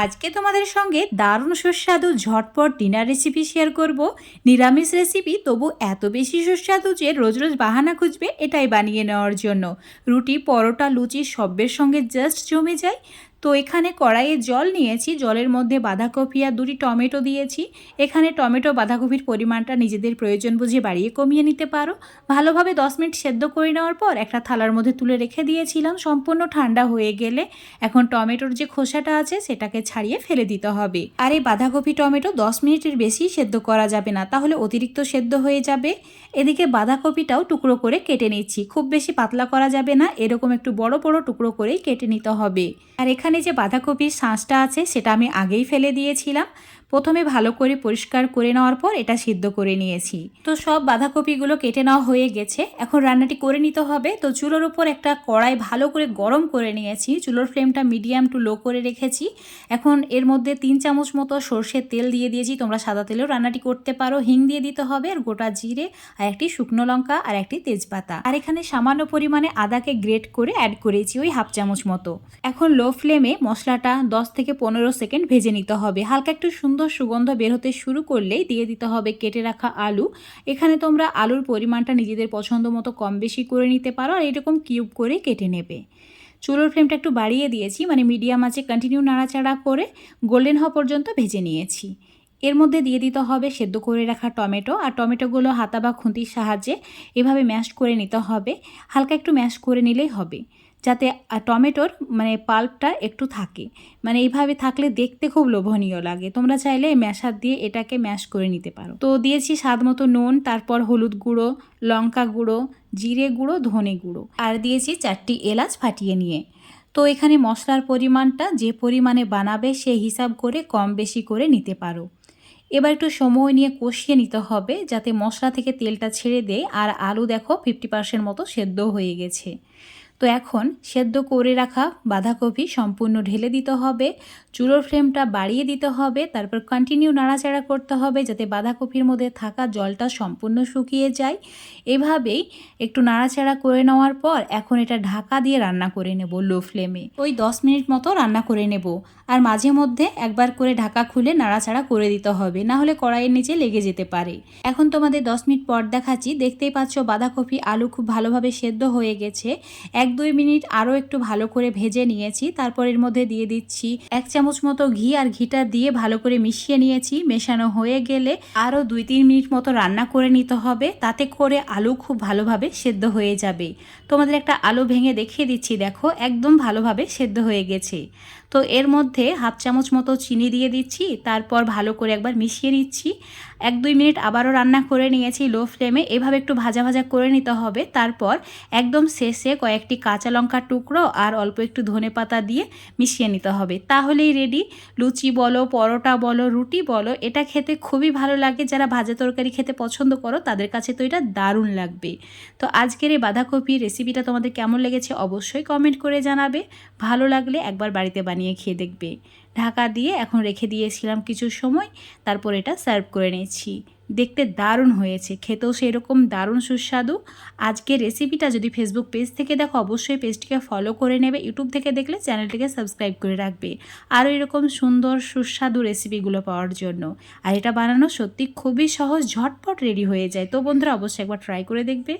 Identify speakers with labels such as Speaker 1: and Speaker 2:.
Speaker 1: আজকে তোমাদের সঙ্গে দারুণ সুস্বাদু ঝটপট ডিনার রেসিপি শেয়ার করব। নিরামিষ রেসিপি তবু এত বেশি সুস্বাদু যে রোজ রোজ বাহানা খুঁজবে এটাই বানিয়ে নেওয়ার জন্য। রুটি, পরোটা, লুচি সবের সঙ্গে জাস্ট জমে যায়। তো এখানে কড়াইয়ে জল নিয়েছি, জলের মধ্যে বাঁধাকপি আর দুটি টমেটো দিয়েছি। এখানে টমেটো, বাঁধাকপির পরিমাণটা নিজেদের প্রয়োজন বুঝে বাড়িয়ে কমিয়ে নিতে পারো। ভালোভাবে দশ মিনিট সেদ্ধ করে নেওয়ার পর একটা থালার মধ্যে তুলে রেখে দিয়েছিলাম। সম্পূর্ণ ঠান্ডা হয়ে গেলে এখন টমেটোর যে খোসাটা আছে সেটাকে ছাড়িয়ে ফেলে দিতে হবে। আর এই বাঁধাকপি, টমেটো দশ মিনিটের বেশি সেদ্ধ করা যাবে না, তাহলে অতিরিক্ত সেদ্ধ হয়ে যাবে। এদিকে বাঁধাকপিটাও টুকরো করে কেটে নিচ্ছি। খুব বেশি পাতলা করা যাবে না, এরকম একটু বড় বড় টুকরো করেই কেটে নিতে হবে। আর এখানে যে বাঁধাকপির শাঁসটা আছে, সেটা আমি আগেই ফেলে দিয়েছিলাম। প্রথমে ভালো করে পরিষ্কার করে নেওয়ার পর এটা সিদ্ধ করে নিয়েছি। তো সব বাঁধাকপিগুলো কেটে নেওয়া হয়ে গেছে। এখন রান্নাটি করে নিতে হবে। তো চুলোর উপর একটা কড়াই ভালো করে গরম করে নিয়েছি। চুলোর ফ্লেমটা মিডিয়াম টু লো করে রেখেছি। এখন এর মধ্যে তিন চামচ মতো সর্ষের তেল দিয়ে দিয়েছি। তোমরা সাদা তেলেও রান্নাটি করতে পারো। হিং দিয়ে দিতে হবে আর গোটা জিরে আর একটি শুকনো লঙ্কা আর একটি তেজপাতা। আর এখানে সামান্য পরিমাণে আদাকে গ্রেট করে অ্যাড করেছি ওই হাফ চামচ মতো। এখন লো ফ্লেমে মশলাটা দশ থেকে পনেরো সেকেন্ড ভেজে নিতে হবে। হালকা একটু সুন্দর সুগন্ধ বের হতে শুরু করলেই দিয়ে দিতে হবে কেটে রাখা আলু। এখানে তোমরা আলুর পরিমাণটা নিজেদের পছন্দ মতো কম বেশি করে নিতে পারো আর এরকম কিউব করে কেটে নেবে। চুলোর ফ্লেমটা একটু বাড়িয়ে দিয়েছি মানে মিডিয়াম আছে কন্টিনিউ নাড়াচাড়া করে গোল্ডেন হওয়া পর্যন্ত ভেজে নিয়েছি। এর মধ্যে দিয়ে দিতে হবে সেদ্ধ করে রাখা টমেটো, আর টমেটোগুলো হাতা বা খুন্তির সাহায্যে এভাবে ম্যাশ করে নিতে হবে। হালকা একটু ম্যাশ করে নিলেই হবে। যাতে টমেটোর মানে পাল্পটা একটু থাকে। মানে এইভাবে থাকলে দেখতে খুব লোভনীয় লাগে। তোমরা চাইলে ম্যাশার দিয়ে এটাকে ম্যাশ করে নিতে পারো। তো দিয়েছি স্বাদ মতো নুন, তারপর হলুদ গুঁড়ো, লঙ্কা গুঁড়ো, জিরে গুঁড়ো, ধনে গুঁড়ো। আর দিয়েছি চারটি এলাচ ফাটিয়ে নিয়ে। তো এখানে মশলার পরিমাণটা যে পরিমাণে বানাবে সেই হিসাব করে কম বেশি করে নিতে পারো। এবার একটু সময় নিয়ে কষিয়ে নিতে হবে যাতে মশলা থেকে তেলটা ছেড়ে দেয়। আর আলু দেখো ফিফটি পার্সেন্ট মতো সেদ্ধ হয়ে গেছে। তো এখন সেদ্ধ করে রাখা বাঁধাকপি সম্পূর্ণ ঢেলে দিতে হবে, চুলোর ফ্লেমটা বাড়িয়ে দিতে হবে, তারপর কন্টিনিউ নাড়াচাড়া করতে হবে যাতে বাঁধাকপির মধ্যে থাকা জলটা সম্পূর্ণ শুকিয়ে যায়। এভাবেই একটু নাড়াচাড়া করে নেওয়ার পর এখন এটা ঢাকা দিয়ে রান্না করে নেব লো ফ্লেমে ওই দশ মিনিট মতো রান্না করে নেব। আর মাঝে মধ্যে একবার করে ঢাকা খুলে নাড়াচাড়া করে দিতে হবে, না হলে কড়াইয়ের নিচে লেগে যেতে পারে। এখন তোমাদের দশ মিনিট পর দেখাচ্ছি, দেখতেই পাচ্ছ বাঁধাকপি আলু খুব ভালোভাবে সেদ্ধ হয়ে গেছে। এক দুই মিনিট আরও একটু ভালো করে ভেজে নিয়েছি। তারপর এর মধ্যে দিয়ে দিচ্ছি এক চামচ মতো ঘি আর ঘিটা দিয়ে ভালো করে মিশিয়ে নিয়েছি। মেশানো হয়ে গেলে আরও দুই তিন মিনিট মতো রান্না করে নিতে হবে। তাতে করে আলু খুব ভালোভাবে সেদ্ধ হয়ে যাবে। তোমাদের একটা আলু ভেঙে দেখিয়ে দিচ্ছি, দেখো, একদম ভালোভাবে সেদ্ধ হয়ে গেছে। তো এর মধ্যে হাফ চামচ মতো চিনি দিয়ে দিচ্ছি, তারপর ভালো করে একবার মিশিয়ে নিচ্ছি। এক দুই মিনিট আবারও রান্না করে নিয়েছি লো ফ্লেমে, এভাবে একটু ভাজা ভাজা করে নিতে হবে। তারপর একদম শেষে কয়েকটি কাঁচা লঙ্কার টুকরো আর অল্প একটু ধনে পাতা দিয়ে মিশিয়ে নিতে হবে। তাহলেই রেডি লুচি বলো, পরোটা বলো, রুটি বলো, এটা খেতে খুবই ভালো লাগে। যারা ভাজা তরকারি খেতে পছন্দ করো, তাদের কাছে তো এটা দারুণ লাগবে। তো আজকের এই বাঁধাকপি রেসিপিটা তোমাদের কেমন লেগেছে অবশ্যই কমেন্ট করে জানাবে। ভালো লাগলে একবার বাড়িতে বানিয়ে খেয়ে দেখবে। ঢাকা দিয়ে এখন রেখে দিয়েছিলাম কিছু সময়, তারপর এটা সার্ভ করে নিয়েছি। দেখতে দারুণ হয়েছে, খেতেও সেরকম দারুণ সুস্বাদু। আজকের রেসিপিটা যদি ফেসবুক পেজ থেকে দেখো, অবশ্যই পেজটিকে ফলো করে নেবে। ইউটিউব থেকে দেখলে চ্যানেলটিকে সাবস্ক্রাইব করে রাখবে। আরও এরকম সুন্দর, সুস্বাদু রেসিপিগুলো পাওয়ার জন্য। আর এটা বানানো সত্যি খুবই সহজ, ঝটপট রেডি হয়ে যায়। তো বন্ধুরা, অবশ্যই একবার ট্রাই করে দেখবে।